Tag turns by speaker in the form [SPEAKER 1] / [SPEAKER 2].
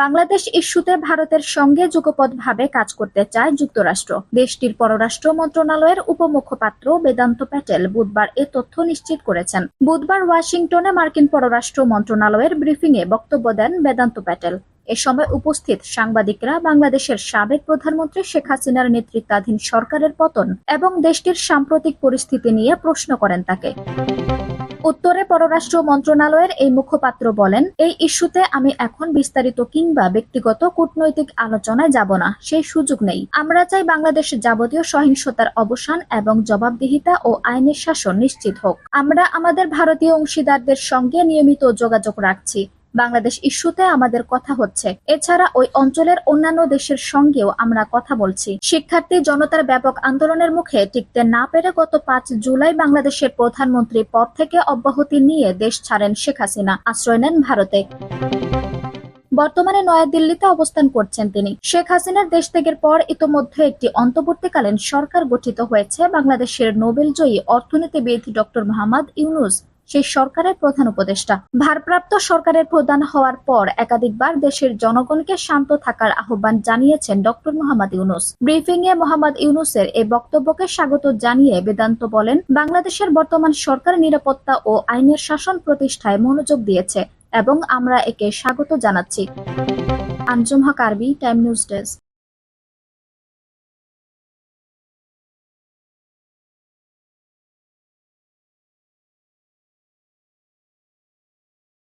[SPEAKER 1] বাংলাদেশ ইস্যুতে ভারতের সঙ্গে যুগপৎভাবে কাজ করতে চায় যুক্তরাষ্ট্র। দেশটির পররাষ্ট্র মন্ত্রণালয়ের উপমুখপাত্র বেদান্ত প্যাটেল বুধবার এ তথ্য নিশ্চিত করেছেন। বুধবার ওয়াশিংটনে মার্কিন পররাষ্ট্র মন্ত্রণালয়ের ব্রিফিংয়ে বক্তব্য দেন বেদান্ত প্যাটেল। এ সময় উপস্থিত সাংবাদিকরা বাংলাদেশের সাবেক প্রধানমন্ত্রী শেখ হাসিনার নেতৃত্বাধীন সরকারের পতন এবং দেশটির সাম্প্রতিক পরিস্থিতি নিয়ে প্রশ্ন করেন তাকে। উত্তরে পররাষ্ট্র মন্ত্রণালয়ের এই মুখপাত্র বলেন, এই ইস্যুতে আমি এখন বিস্তারিত কিংবা ব্যক্তিগত কূটনৈতিক আলোচনায় যাব না, সেই সুযোগ নেই। আমরা চাই বাংলাদেশের যাবতীয় সহিংসতার অবসান এবং জবাবদিহিতা ও আইনের শাসন নিশ্চিত হোক। আমরা আমাদের ভারতীয় অংশীদারদের সঙ্গে নিয়মিত যোগাযোগ রাখছি। বাংলাদেশ ইস্যুতে আমাদের কথা হচ্ছে। এছাড়া ওই অঞ্চলের অন্যান্য দেশের সঙ্গেও আমরা কথা বলছি। শিক্ষার্থী জনতার ব্যাপক আন্দোলনের মুখে টিকতে না পেরে গত পাঁচ জুলাই বাংলাদেশের প্রধানমন্ত্রী পদ থেকে অব্যাহতি নিয়ে দেশ ছাড়েন শেখ হাসিনা। আশ্রয় নেন ভারতে। বর্তমানে নয়াদিল্লিতে অবস্থান করছেন তিনি। শেখ হাসিনার দেশ ত্যাগের পর ইতোমধ্যে একটি অন্তর্বর্তীকালীন সরকার গঠিত হয়েছে বাংলাদেশের নোবেল জয়ী অর্থনীতিবিদ ডক্টর মোহাম্মদ ইউনুস। সেই সরকারের প্রধান উপদেষ্টা। ভারপ্রাপ্ত সরকারের প্রধান হওয়ার পর একাধিকবার দেশের জনগণকে শান্ত থাকার আহ্বান জানিয়েছেন ডক্টর মোহাম্মদ ইউনুস। ব্রিফিং এ মোহাম্মদ ইউনুসের এই বক্তব্যকে স্বাগত জানিয়ে বেদান্ত বলেন, বাংলাদেশের বর্তমান সরকার নিরাপত্তা ও আইনের শাসন প্রতিষ্ঠায় মনোযোগ দিয়েছে এবং আমরা একে স্বাগত জানাচ্ছি। আঞ্জুম হক, আরবি, টাইম নিউজ ডেস্ক।